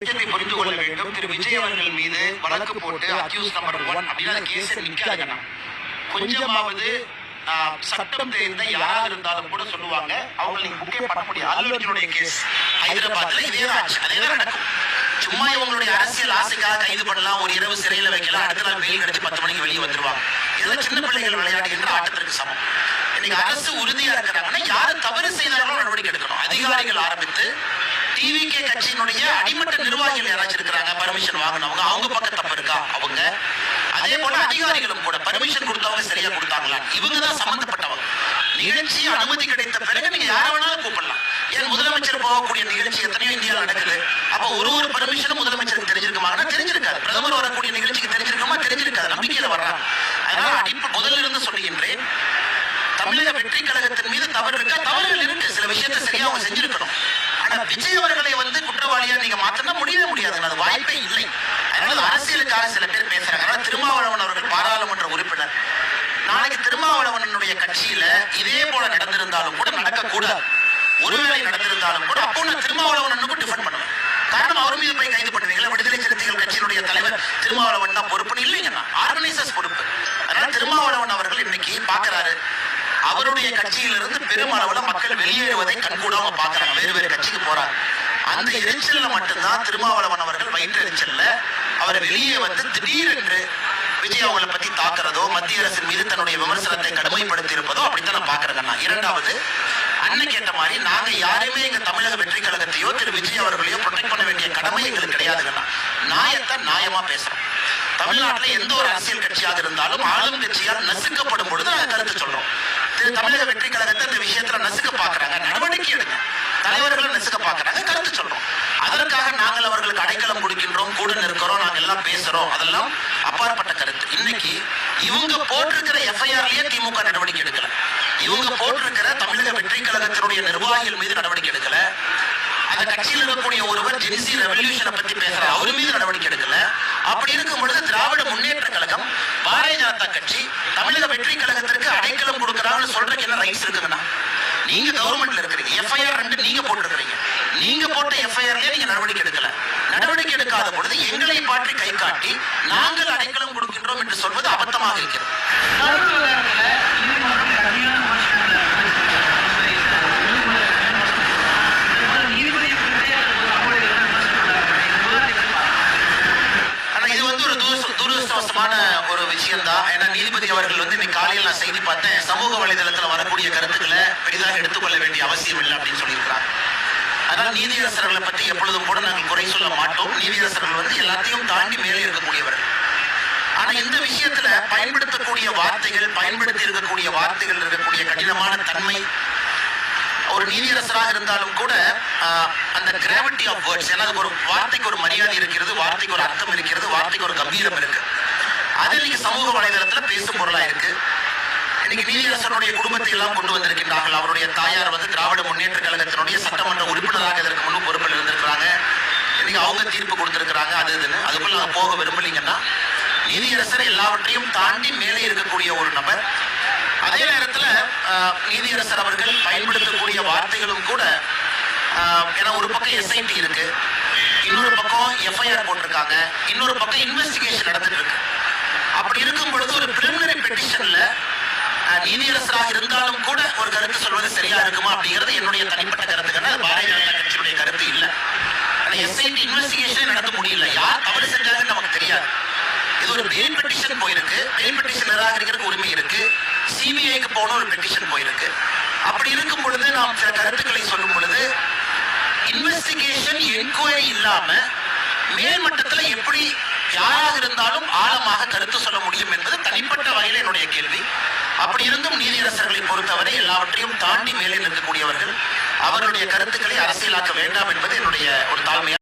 விஷயத்தை புரிந்து கொள்ள வேண்டும். திரு. விஜய் அவர்கள் மீது வழக்கு போட்டு அக்யூஸ் நம்பர் ஒன் அப்படின்னு அந்த கேஸ் நிக்காதுங்கண்ணா கொஞ்சமாவது ஆஹ், சட்டம் தெரிந்த யாரா இருந்தாலும் கூட சொல்லுவாங்க. அவங்க நீங்க புக்கே பண்ண முடியாது. அல்லர்ஜுனுடைய கேஸ் ஹைதராபாத்ல இதே தான் ஆச்சு அதே தான் நடக்கும். சும்மா இவங்களுடைய அரசியல் ஆசைக்காக கைது பண்ணலாம். ஒரு இரவு சிறையில வைக்கலாம். அடுத்த நாள் கிடைச்சு பத்து மணிக்கு வெளியே வந்துருவாங்க இதெல்லாம் சின்ன பிள்ளைகள் விளையாடுகின்ற ஆட்டத்திற்கு சமம். இன்னைக்கு அரசு உறுதியா இருக்கிறாங்கன்னா தவறு டிவிகே கட்சியினுடைய அடிமட்ட நிர்வாகிகள் யாராச்சும் இருக்கிறாங்க பர்மிஷன் வாங்கினவங்க அவங்க பக்கம் தப்பு இருக்கா? அவங்க. அதே போல அதிகாரிகளும் கூட பர்மிஷன் கொடுத்தவங்க சரியா கொடுத்தாங்களா? இவங்க தான் சம்பந்தப்பட்டவங்க. நிகழ்ச்சி அனுமதி கிடைத்த பிறகு நீங்க யார வேணாலும் கூப்பிடலாம். ஏன் முதலமைச்சர் போகக்கூடிய நிகழ்ச்சி எத்தனையோ இந்தியாவில் நடக்குது. அப்ப ஒரு ஒரு பர்மிஷனும் முதலமைச்சருக்கு தெரிஞ்சிருக்குமாங்கன்னா தெரிஞ்சிருக்காது. பிரதமர் வரக்கூடிய நிகழ்ச்சிக்கு தெரிஞ்சிருக்குமா? தெரிஞ்சிருக்காது. நம்பிக்கையில வர்றாங்க. அதனால அடிப்ப முதல்ல இருந்து சொல்லுகின்றேன். தமிழக வெற்றி கழகத்தின் மீது தவறு இருக்கா? தவறுகள் இருக்கு. சில விஷயத்தை சரியா அவங்க செஞ்சிருக்கணும். ஆனா விஜய் அவர்களை வந்து குற்றவாளியா நீங்க மாத்தினா முடியவே முடியாது அது வாய்ப்பே இல்லை அதனால அது அரசியலுக்காக சில பேர் பேசுறாங்க. திருமாவளவன் அவர்கள் பாராளுமன்ற உறுப்பினர். நாளைக்கு திருமாவளவனுடைய கட்சியில இதே போல நடந்திருந்தாலும் கூட நடக்கக்கூடாது. ஒருவேளை நடந்திருந்தாலும் கூட அப்போ நான் திருமாவளவனுக்கு டிஃபெண்ட் பண்ணுவேன். காரணம் அவர் மீது போய் கைது பண்ணுவீங்களா? விடுதலை சிறுத்தைகள் கட்சியினுடைய தலைவர் திருமாவளவன் தான் பொறுப்புன்னு இல்லைங்கண்ணா ஆர்கனைசர்ஸ் பொறுப்பு. அதனால திருமாவளவன் அவர்கள் இன்னைக்கு பாக்குறாரு அவருடைய கட்சியிலிருந்து பெருமளவுல மக்கள் வெளியேறுவதை கண்கூடாம பாக்குறாங்க வேறு வேறு கட்சிக்கு போறாங்க. அந்த எரிச்சல்ல மட்டும்தான் திருமாவளவன் அவர்கள் வயிற்று எரிச்சல்ல அவர் வெளியே வந்து திடீரென்று விஜய் அவங்களை பத்தி தாக்குறதோ மத்திய அரசின் மீது தன்னுடைய விமர்சனத்தை கடுமைப்படுத்தி இருப்பதோ அப்படித்தான் நான் பாக்குறேன் இரண்டாவது அண்ணன் கேட்ட மாதிரி நாங்க யாருமே எங்க தமிழக வெற்றி கழகத்தையோ திரு. விஜய் அவர்களையோ ப்ரொடெக்ட் பண்ண வேண்டிய கடமை எங்களுக்கு கிடையாதுங்கண்ணா நியாயத்தை நியாயமா பேசுறோம். தமிழ்நாட்டில் எந்த ஒரு அரசியல் கட்சியாக இருந்தாலும் ஆளும் கட்சியால் நசுக்கப்படும் பொழுது நாங்க கருத்து சொல்றோம். திரு. தமிழக வெற்றி கழகத்தை இந்த விஷயத்துல நசுக்க பாக்குறாங்க நடவடிக்கை எடுங்க. தலைவர்களும் நசுக்க பாக்குறாங்க கருத்து சொல்றோம் அதற்காக நாங்கள் அவர்களுக்கு அடைக்கலம் கொடுக்கின்றோம் கூட நிற்கிறோம் நாங்க எல்லாம் பேசுறோம். அதெல்லாம் அப்பாற்பட்ட கருத்து. இன்னைக்கு இவங்க போட்டிருக்கிற எஃப்ஐஆர்லயே திமுக நடவடிக்கை எடுக்கல. இவங்க போட்டிருக்கிற தமிழக வெற்றி கழகத்தினுடைய நிர்வாகிகள் மீது நடவடிக்கை எடுக்கல. அந்த கட்சியில் இருக்கக்கூடிய ஒருவர் ஜெனிசி ரெவல்யூஷனை பத்தி பேசுற அவர் மீது நடவடிக்கை எடுக்கல. அப்படி இருக்கும் பொழுது திராவிட முன்னேற்ற கழகம் பாரதிய ஜனதா கட்சி தமிழக வெற்றி கழகத்திற்கு அடைக்கலம் கொடுக்கறாங்கன்னு சொல்றதுக்கு என்ன ரைட்ஸ் இருக்குதுன்னா? நீங்க கவர்மெண்ட்ல இருக்கிறீங்க. எஃப்ஐஆர் ரெண்டு நீங்க போட்டிருக்கிறீங்க. நீங்க போட்ட எஃப்ஐஆர்லயே நீங்க நடவடிக்கை எடுக்கல. நடவடிக்கை எடுக்காத பொழுது எங்களை பாற்றி கை காட்டி நாங்கள் அடைக்கலம் கொடுக்கின்றோம் என்று சொல்வது அபத்தமாக இருக்கிறது ஆனா இது வந்து ஒரு துரச- துரதிருஷ்டவசமான ஒரு விஷயம் தான் ஏன்னா நீதிபதி அவர்கள் வந்து இன்னைக்கு காலையில் நான் செய்தி பார்த்தேன். சமூக வலைதளத்தில் வரக்கூடிய கருத்துக்களை பெரிதாக எடுத்துக்கொள்ள வேண்டிய அவசியம் இல்லை அப்படின்னு சொல்லியிருக்கிறாங்க. அதனால நீதியரசர்களை பற்றி எப்பொழுதும் கூட நாங்கள் குறை சொல்ல மாட்டோம். நீதியரசர்கள் வந்து எல்லாத்தையும் தாண்டி மேலே இருக்கக்கூடியவர் ஆனா இந்த விஷயத்துல பயன்படுத்தக்கூடிய வார்த்தைகள் பயன்படுத்தி இருக்கக்கூடிய வார்த்தைகள் இருக்கக்கூடிய கடினமான தன்மை ஒரு நீதியரசராக இருந்தாலும் கூட ஆஹ், அந்த கிராவிட்டி ஆஃப் வேர்ட்ஸ் ஏன்னா ஒரு வார்த்தைக்கு ஒரு மரியாதை இருக்கிறது வார்த்தைக்கு ஒரு அர்த்தம் இருக்கிறது வார்த்தைக்கு ஒரு கம்பீரம் இருக்கு. அது இன்னைக்கு சமூக வலைதளத்துல பேசும் பொருளா இருக்கு. இன்னைக்கு நீதியரசனுடைய குடும்பத்தை எல்லாம் கொண்டு வந்திருக்கின்றார்கள். அவருடைய தாயார் வந்து திராவிட முன்னேற்ற கழகத்தினுடைய சட்டமன்ற உறுப்பினராக இதற்கு முன்பு பொறுப்பில் இருந்திருக்கிறாங்க. இன்னைக்கு அவங்க தீர்ப்பு கொடுத்திருக்கிறாங்க. அது இதுன்னு. அதுக்குள்ள நான் போக விரும்பலீங்கன்னா நீதியரசர் எல்லாவற்றையும் தாண்டி மேலே இருக்கக்கூடிய ஒரு நபர். அதே நேரத்துல நீதியரசர் அவர்கள் பயன்படுத்தக்கூடிய வார்த்தைகளும் கூட ஏன்னா ஒரு பக்கம் எஸ்ஐடி இருக்கு. இன்னொரு பக்கம் எஃப்ஐஆர் போட்டிருக்காங்க. இன்னொரு பக்கம் இன்வெஸ்டிகேஷன் நடந்துட்டு இருக்கு அப்படி இருக்கும் பொழுது ஒரு பிரிமினரி பெட்டிஷன்ல நீதியரசராக இருந்தாலும் கூட ஒரு கருத்து சொல்வது சரியா இருக்குமா அப்படிங்கிறது என்னுடைய தனிப்பட்ட கருத்துக்கான பாரதிய ஜனதா கட்சியுடைய கருத்து இல்லை. ஆனா எஸ்ஐடி இன்வெஸ்டிகேஷன் நடத்த முடியல. யார் தவறு செஞ்சாங்கன்னு நமக்கு தெரியாது. இது ஒரு பெயில் பெட்டிஷன் போயிருக்கு. பெயில் பெட்டிஷன் நிராகரிக்கிறதுக்கு உரிமை இருக்கு. சிபிஐக்கு போன ஒரு பெட்டிஷன் போயிருக்கு. அப்படி இருக்கும் பொழுது நாம் சில கருத்துக்களை சொல்லும் பொழுது இன்வெஸ்டிகேஷன் என்கொயரி இல்லாம மேல்மட்டத்தில் எப்படி யாராக இருந்தாலும் ஆழமாக கருத்து சொல்ல முடியும் என்பது தனிப்பட்ட வகையில் என்னுடைய கேள்வி. அப்படி இருந்தும் நீதியரசர்களை பொறுத்தவரை எல்லாவற்றையும் தாண்டி மேலே நிற்கக்கூடியவர்கள் அவர்களுடைய கருத்துக்களை அரசியலாக்க வேண்டாம் என்பது என்னுடைய ஒரு தாழ்மையான